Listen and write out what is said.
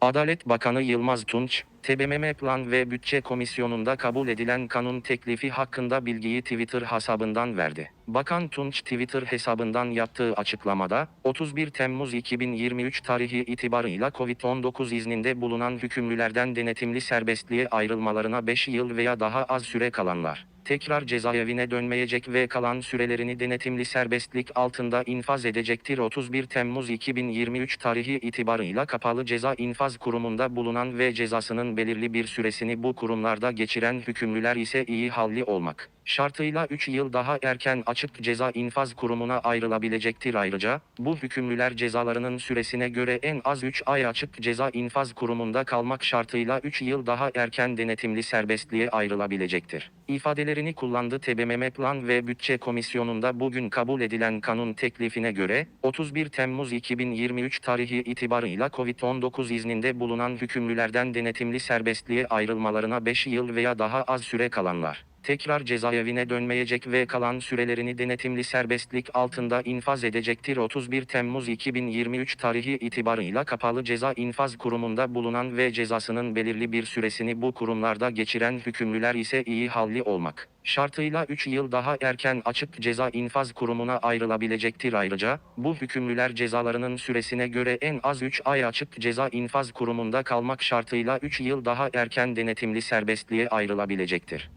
Adalet Bakanı Yılmaz Tunç, TBMM Plan ve Bütçe Komisyonu'nda kabul edilen kanun teklifi hakkında bilgiyi Twitter hesabından verdi. Bakan Tunç Twitter hesabından yaptığı açıklamada, 31 Temmuz 2023 tarihi itibarıyla COVID-19 izninde bulunan hükümlülerden denetimli serbestliğe ayrılmalarına 5 yıl veya daha az süre kalanlar, tekrar cezaevine dönmeyecek ve kalan sürelerini denetimli serbestlik altında infaz edecektir. 31 Temmuz 2023 tarihi itibarıyla kapalı ceza infaz kurumunda bulunan ve cezasının belirli bir süresini bu kurumlarda geçiren hükümlüler ise iyi halli olmak şartıyla 3 yıl daha erken açık ceza infaz kurumuna ayrılabilecektir. Ayrıca, bu hükümlüler cezalarının süresine göre en az 3 ay açık ceza infaz kurumunda kalmak şartıyla 3 yıl daha erken denetimli serbestliğe ayrılabilecektir. İfadelerini kullandı TBMM Plan ve Bütçe Komisyonu'nda bugün kabul edilen kanun teklifine göre, 31 Temmuz 2023 tarihi itibarıyla COVID-19 izninde bulunan hükümlülerden denetimli serbestliğe ayrılmalarına 5 yıl veya daha az süre kalanlar tekrar cezaevine dönmeyecek ve kalan sürelerini denetimli serbestlik altında infaz edecektir. 31 Temmuz 2023 tarihi itibarıyla kapalı ceza infaz kurumunda bulunan ve cezasının belirli bir süresini bu kurumlarda geçiren hükümlüler ise iyi halli olmak şartıyla 3 yıl daha erken açık ceza infaz kurumuna ayrılabilecektir. Ayrıca, bu hükümlüler cezalarının süresine göre en az 3 ay açık ceza infaz kurumunda kalmak şartıyla 3 yıl daha erken denetimli serbestliğe ayrılabilecektir.